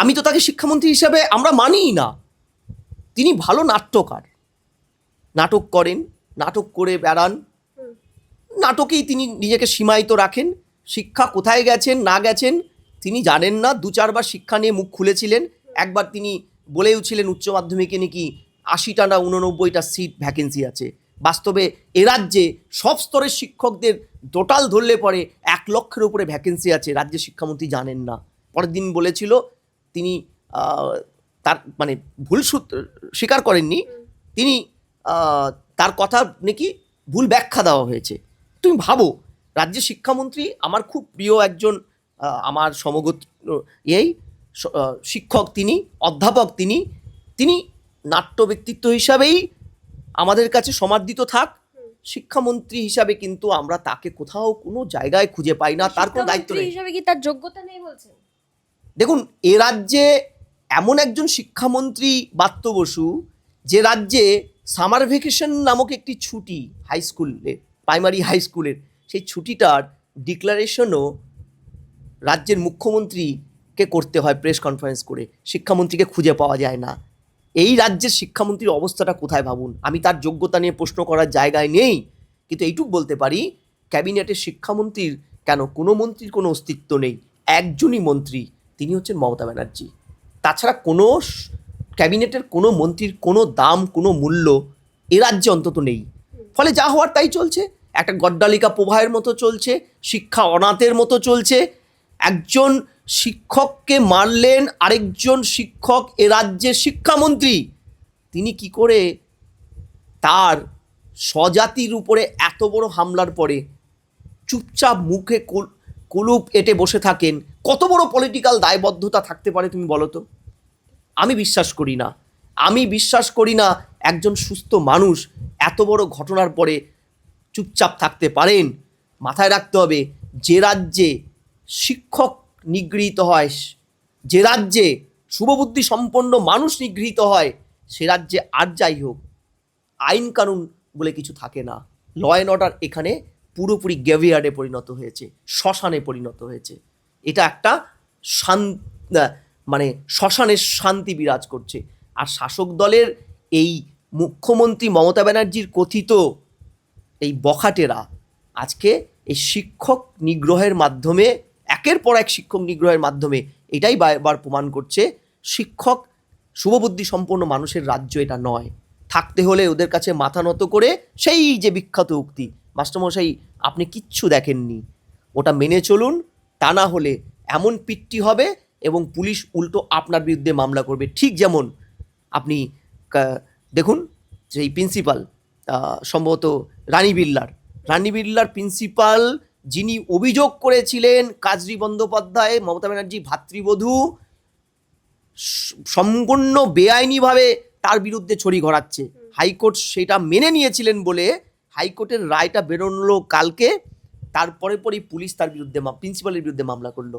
আমি তো তাকে শিক্ষামন্ত্রী হিসাবে আমরা মানিই না। তিনি ভালো নাট্যকার। নাটক করেন, নাটক করে বেড়ান। নাটকেই তিনি নিজেকে সীমায়িত রাখেন। শিক্ষা কোথায় গেছেন, না গেছেন, তিনি জানেন না। দু চারবার শিক্ষা নিয়ে মুখ খুলেছিলেন। একবার তিনি বলেওছিলেন উচ্চ মাধ্যমিকে নাকি আশিটা না উননব্বইটা সিট ভ্যাকেন্সি আছে। বাস্তবে এ রাজ্যে সব স্তরের শিক্ষকদের টোটাল ধরলে পরে এক লক্ষের উপরে ভ্যাকেন্সি আছে। রাজ্যের শিক্ষামন্ত্রী জানেন না। পরের দিন বলেছিল তিনি তার মানে ভুল সূত্র স্বীকার করেননি। তিনি তার কথা নাকি ভুল ব্যাখ্যা দেওয়া হয়েছে। তুমি ভাবো রাজ্যের শিক্ষামন্ত্রী আমার খুব প্রিয় একজন আমার সমগত এই শিক্ষক তিনি অধ্যাপক তিনি। তিনি নাট্য ব্যক্তিত্ব হিসাবেই আমাদের কাছে সমাদৃত থাক। শিক্ষামন্ত্রী হিসাবে কিন্তু আমরা তাকে কোথাও কোনো জায়গায় খুঁজে পাই না তার কোনো দায়িত্ব নেই। হিসাবে কি তার যোগ্যতা নেই বলছেন? দেখুন, এ রাজ্যে এমন একজন শিক্ষামন্ত্রী বাত্য বসু, যে রাজ্যে সামার ভেকেশন নামক একটি ছুটি হাই স্কুলে প্রাইমারি হাই স্কুলের সেই ছুটিটার ডিক্লারেশনও রাজ্যের মুখ্যমন্ত্রীকে করতে হয় প্রেস কনফারেন্স করে। শিক্ষামন্ত্রীকে খুঁজে পাওয়া যায় না। এই রাজ্যের শিক্ষামন্ত্রীর অবস্থাটা কোথায় ভাবুন? আমি তার যোগ্যতা নিয়ে প্রশ্ন করার জায়গায় নেই, কিন্তু এইটুক বলতে পারি, ক্যাবিনেটের শিক্ষামন্ত্রীর কেন কোনো মন্ত্রীর কোনো অস্তিত্ব নেই। একজনই মন্ত্রী তিনি হচ্ছেন মমতা ব্যানার্জি। তাছাড়া কোনো ক্যাবিনেটের কোনো মন্ত্রীর কোনো দাম, কোনো মূল্য এ রাজ্যে অন্তত নেই। ফলে যা হওয়ার তাই চলছে। একটা গড্ডালিকা প্রবাহের মতো চলছে, শিক্ষা অনাথের মতো চলছে। একজন শিক্ষককে মারলেন, আরেকজন শিক্ষক এ রাজ্যের শিক্ষামন্ত্রী। তিনি কি করে তার স্বজাতির উপরে এত বড় হামলার পরে চুপচাপ মুখে কুলুপ এঁটে বসে থাকেন, কত বড় পলিটিক্যাল দায়বদ্ধতা থাকতে পারে তুমি বলো তো? আমি বিশ্বাস করি না। আমি বিশ্বাস করি না একজন সুস্থ মানুষ এত বড় ঘটনার পরে চুপচাপ থাকতে পারেন। মাথায় রাখতে হবে, যে রাজ্যে শিক্ষক নিগৃহীত হয়, যে রাজ্যে শুভবুদ্ধি সম্পন্ন মানুষ নিগৃহীত হয়, সে রাজ্যে আর যাই হোক, আইন কানুন বলে কিছু থাকে না। ল অ্যান্ড অর্ডার এখানে পুরোপুরি গ্যাভিয়ার্ডে পরিণত হয়েছে, শ্মশানে পরিণত হয়েছে। এটা একটা শান মানে শ্মশানের শান্তি বিরাজ করছে। আর শাসক দলের এই মুখ্যমন্ত্রী মমতা ব্যানার্জির কথিত এই বখাটেরা আজকে এই শিক্ষক নিগ্রহের মাধ্যমে, একের পর এক শিক্ষক নিগ্রহের মাধ্যমে এটাই বারবার প্রমাণ করছে, শিক্ষক শুভবুদ্ধি সম্পন্ন মানুষের রাজ্য এটা নয়। থাকতে হলে ওদের কাছে মাথা নত করে সেই যে বিখ্যাত উক্তি মাস্টারমশাই আপনি কিচ্ছু দেখেননি। ওটা মেনে চলুন তা না হলে এমন পিট্টি হবে এবং পুলিশ উল্টো আপনার বিরুদ্ধে মামলা করবে। ঠিক যেমন আপনি দেখুন যেই প্রিন্সিপাল সম্ভবত রানী বিল্লার রানী বিল্লার প্রিন্সিপাল যিনি অভিযোগ করেছিলেন কাজরি বন্দ্যোপাধ্যায় মমতা ব্যানার্জি ভাতৃবধূ সম্পূর্ণ বেআইনিভাবে তার বিরুদ্ধে ছড়ি ঘোরাচ্ছে। হাইকোর্ট সেটা মেনে নিয়েছিলেন বলে হাইকোর্টের রায়টা বেরোলো কালকে, তারপরে পরেই পুলিশ তার বিরুদ্ধে প্রিন্সিপালের বিরুদ্ধে মামলা করল।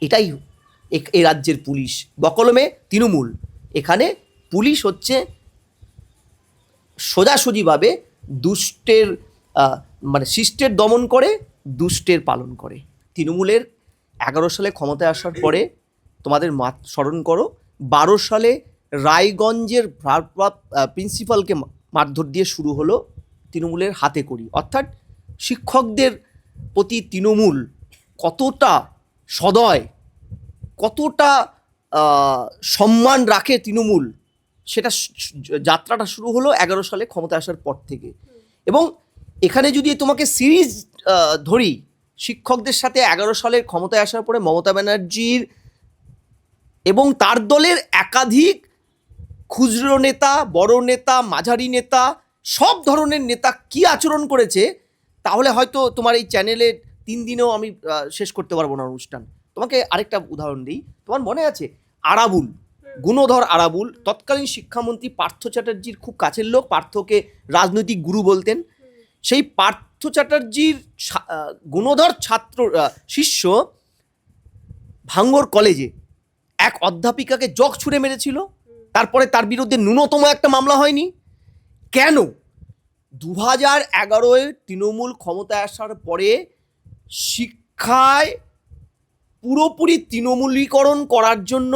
এটাই এ- রাজ্যের পুলিশ। বকলমে তৃণমূল। এখানে পুলিশ হচ্ছে সোজাসুজিভাবে দুষ্টের মানে শিষ্টের দমন করে, দুষ্টের পালন করে। তৃণমূলের এগারো সালে ক্ষমতায় আসার পরে তোমাদের মা স্মরণ করো, বারো সালে রায়গঞ্জের প্রিন্সিপালকে মারধর দিয়ে শুরু হলো তৃণমূলের হাতে করি। অর্থাৎ শিক্ষকদের প্রতি তৃণমূল কতটা সদয়, কতটা সম্মান রাখে তৃণমূল, সেটা যাত্রাটা শুরু হলো এগারো সালে ক্ষমতা আসার পর থেকে। এবং এখানে যদি তোমাকে সিরিজ ধরি, শিক্ষকদের সাথে এগারো সালের ক্ষমতায় আসার পরে মমতা ব্যানার্জির এবং তার দলের একাধিক খুচরো নেতা, বড় নেতা, মাঝারি নেতা, সব ধরনের নেতা কি আচরণ করেছে? তাহলে হয়তো তোমার এই চ্যানেলে তিন দিনেও আমি শেষ করতে পারব না অনুষ্ঠান। তোমাকে আরেকটা উদাহরণ দিই। তোমার মনে আছে? আরাবুল, গুণধর আরাবুল, তৎকালীন শিক্ষামন্ত্রী পার্থ চ্যাটার্জির খুব কাছের লোক, পার্থকে রাজনৈতিক গুরু বলতেন। সেই পার্থ চ্যাটার্জির গুণধর ছাত্র শিষ্য ভাঙ্গর কলেজে এক অধ্যাপিকাকে জগ ছুঁড়ে মেরেছিল। তারপরে তার বিরুদ্ধে ন্যূনতম একটা মামলা হয়নি। কেন? দু হাজার এগারোয় তৃণমূল ক্ষমতায় আসার পরে শিক্ষায় পুরোপুরি তৃণমূলীকরণ করার জন্য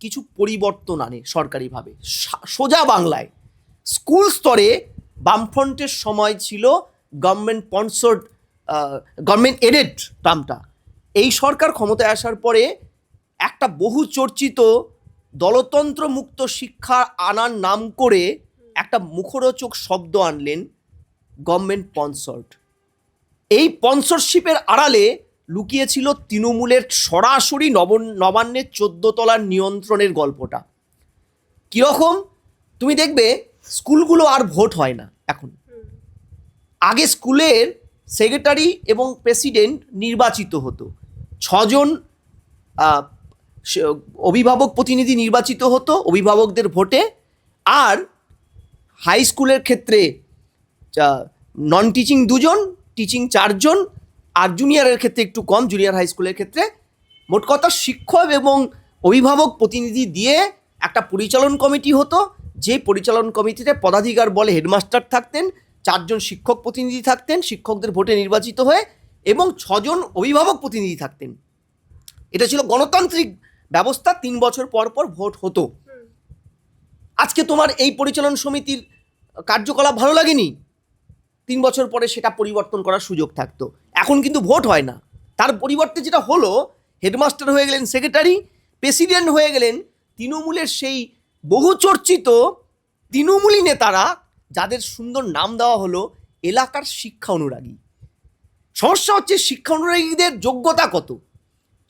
কিছু পরিবর্তন আনে সরকারিভাবে। সোজা বাংলায়। স্কুল স্তরে বামফ্রন্টের সময় ছিল গভর্নমেন্ট স্পন্সর্ড গভর্নমেন্ট এডেড টার্মটা। এই সরকার ক্ষমতায় আসার পরে একটা বহু চর্চিত দলতন্ত্র মুক্ত শিক্ষা আনার নাম করে একটা মুখরোচক শব্দ আনলেন গভর্নমেন্ট স্পন্সর্ড। এই স্পন্সরশিপের আড়ালে লুকিয়েছিল তৃণমূলের সরাসরি নব, নবান্নের তলার নিয়ন্ত্রণের গল্পটা। কীরকম? তুমি দেখবে স্কুলগুলো আর ভোট হয় না এখন। আগে স্কুলের সেক্রেটারি এবং প্রেসিডেন্ট নির্বাচিত হতো। ছজন অভিভাবক প্রতিনিধি নির্বাচিত হতো অভিভাবকদের ভোটে। আর হাই স্কুলের ক্ষেত্রে নন টিচিং দুজন টিচিং চারজন, আর জুনিয়রের ক্ষেত্রে একটু কম জুনিয়র হাই স্কুলের ক্ষেত্রে। মোট কথা শিক্ষক এবং অভিভাবক প্রতিনিধি দিয়ে একটা পরিচালন কমিটি হতো, যে পরিচালন কমিটিতে পদাধিকার বলে হেডমাস্টার থাকতেন, চারজন শিক্ষক প্রতিনিধি থাকতেন, শিক্ষকদের ভোটে নির্বাচিত হয়ে, এবং ছজন অভিভাবক প্রতিনিধি থাকতেন। এটা ছিল গণতান্ত্রিক ব্যবস্থা তিন বছর পর পর ভোট হতো। আজকে তোমার এই পরিচালন সমিতির কার্যকলাপ ভালো লাগেনি? তিন বছর পরে সেটা পরিবর্তন করার সুযোগ থাকতো। এখন কিন্তু ভোট হয় না। তার পরিবর্তে যেটা হলো হেডমাস্টার হয়ে গেলেন সেক্রেটারি প্রেসিডেন্ট হয়ে গেলেন তৃণমূলের সেই বহু চর্চিত তৃণমূলী নেতারা যাদের সুন্দর নাম দেওয়া হলো এলাকার শিক্ষা অনুরাগী। সমস্যা হচ্ছে শিক্ষা অনুরাগীদের যোগ্যতা কত?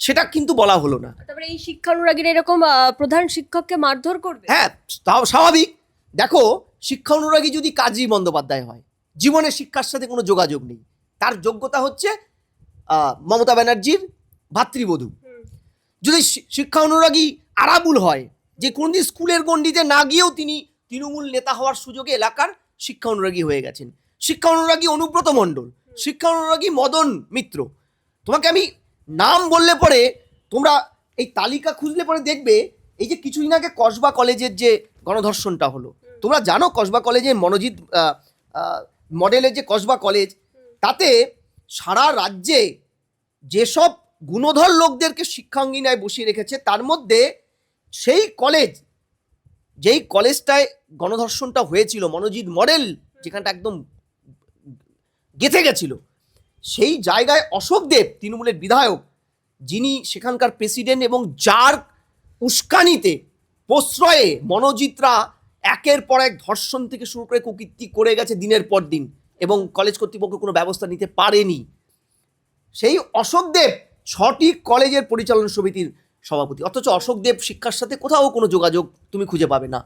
সেটা কিন্তু বলা হলো না। তারপরে এই শিক্ষানুরাগীরা এরকম প্রধান শিক্ষককে মারধর করবে? হ্যাঁ তাও স্বাভাবিক। দেখো শিক্ষা অনুরাগী যদি কাজী বন্দ্যোপাধ্যায় হয় জীবনে শিক্ষার সাথে কোনো যোগাযোগ নেই। তার যোগ্যতা হচ্ছে মমতা ব্যানার্জির ভাতৃবধূ। যদি শিক্ষা অনুরাগী আরাবুল হয় যে কোনদিন স্কুলের গণ্ডিতে না গিয়েও তিনি তৃণমূল নেতা হওয়ার সুযোগে এলাকার শিক্ষা অনুরাগী হয়ে গেছেন। শিক্ষা অনুরাগী অনুব্রত মণ্ডল শিক্ষা অনুরাগী মদন মিত্র। তোমাকে আমি নাম বললে পরে তোমরা এই তালিকা খুঁজলে পরে দেখবে এই যে কিছুদিন আগে কসবা কলেজের যে গণধর্ষণটা হলো। তোমরা জানো কসবা কলেজের মনোজিৎ মডেলের যে কসবা কলেজ তাতে সারা রাজ্যে যেসব গুণধর লোকদেরকে শিক্ষাঙ্গিনায় বসিয়ে রেখেছে তার মধ্যে সেই কলেজ যেই কলেজটায় গণধর্ষণটা হয়েছিল মনোজিৎ মডেল যেখানটা একদম গেঁথে গেছিল সেই জায়গায় অশোক দেব, তৃণমূলের বিধায়ক, যিনি সেখানকার প্রেসিডেন্ট এবং যার উস্কানিতে, প্রশ্রয়ে মনোজিতরা একের পর এক ধর্ষণ থেকে শুরু করে কুকীর্তি করে গেছে দিনের পর দিন এবং কলেজ কর্তৃপক্ষ কোনো ব্যবস্থা নিতে পারেনি। সেই অশোক দেব ছটি কলেজের পরিচালন সমিতির সভাপতি। অথচ অশোক দেব শিক্ষার সাথে কোথাও কোনো যোগাযোগ তুমি খুঁজে পাবে না।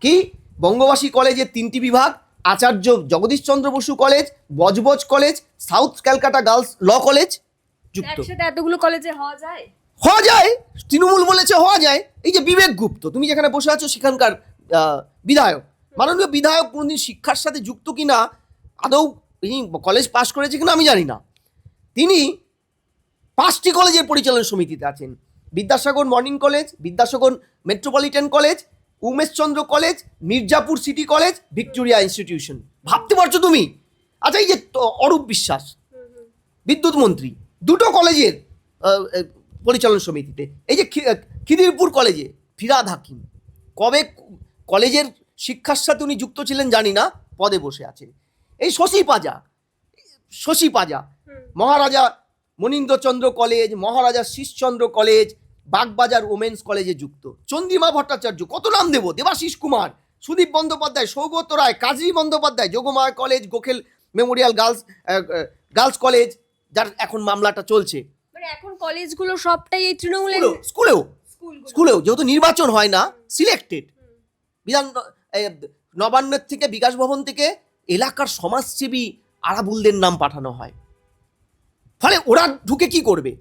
কি? বঙ্গবাসী কলেজের তিনটি বিভাগ Acharya Jagadishchandra Bose college Budge Budge college south Calcutta girls law college যুক্ত। একসাথে এতগুলো কলেজে হওয়া যায়? হওয়া যায় তৃণমূল বলেছে হওয়া যায়। এই যে বিবেক গুপ্ত তুমি যেখানে বসে আছো সেখানকার বিধায়ক। মাননীয় বিধায়ক কোনোদিন শিক্ষার সাথে যুক্ত কিনা আদৌ তিনি কলেজ পাশ করেছে কিনা আমি জানি না। তিনি পাঁচটি কলেজের পরিচালন সমিতিতে আছেন। Vidyasagar morning college Vidyasagar metropolitan college Umeshchandra college Mirzapur city college Victoria institution. ভাবতে পারছ তুমি? আচ্ছা এই যে অরূপ বিশ্বাস বিদ্যুৎ মন্ত্রী দুটো কলেজের পরিচালন সমিতিতে এই যে খিদিরপুর কলেজে ফিরাদ হাকিম কবে কলেজের শিক্ষার সাথে উনি যুক্ত ছিলেন জানি না পদে বসে আছেন। এই Sashi Paja Sashi Paja Maharaja Manindrachandra college Maharaja Srishchandra college Bagbazar women's কলেজে যুক্ত। চন্দ্রিমা ভট্টাচার্য কত নাম দেব? Debashis Kumar Sudip Bandyopadhyay Saugata Roy Kazi Bandyopadhyay Jogamaya college Gokhale memorial girls girls college যার এখন মামলাটা চলছে। মানে এখন কলেজগুলো সবটাই এই তৃণমূলের স্কুলেও স্কুলেও যেহেতু নির্বাচন হয় না সিলেক্টেড বিধান নবান্নের থেকে বিকাশ ভবন থেকে এলাকার সমাজসেবী আরাবুলদের নাম পাঠানো হয়। ফলে ওরা ঢুকে কি করবে?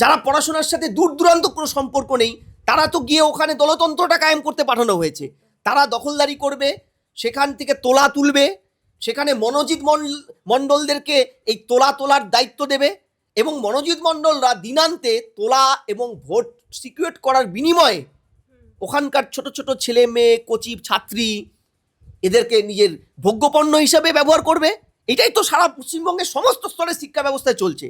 যারা পড়াশোনার সাথে দূর দূরান্ত কোনো সম্পর্ক নেই, তারা তো গিয়ে ওখানে দলতন্ত্রটা কায়েম করতে পাঠানো হয়েছে। তারা দখলদারি করবে, সেখান থেকে তোলা তুলবে, সেখানে মনোজিৎ মণ্ডল মণ্ডলদেরকে এই তোলা তোলার দায়িত্ব দেবে এবং মনোজিৎ মণ্ডলরা দিনান্তে তোলা এবং ভোট সিকিউরেট করার বিনিময়ে ওখানকার ছোট ছোট ছেলে মেয়ে, কচি ছাত্রী এদেরকে নিজের ভোগ্যপণ্য হিসাবে ব্যবহার করবে। এটাই তো সারা পশ্চিমবঙ্গের সমস্ত স্তরের শিক্ষা ব্যবস্থায় চলছে।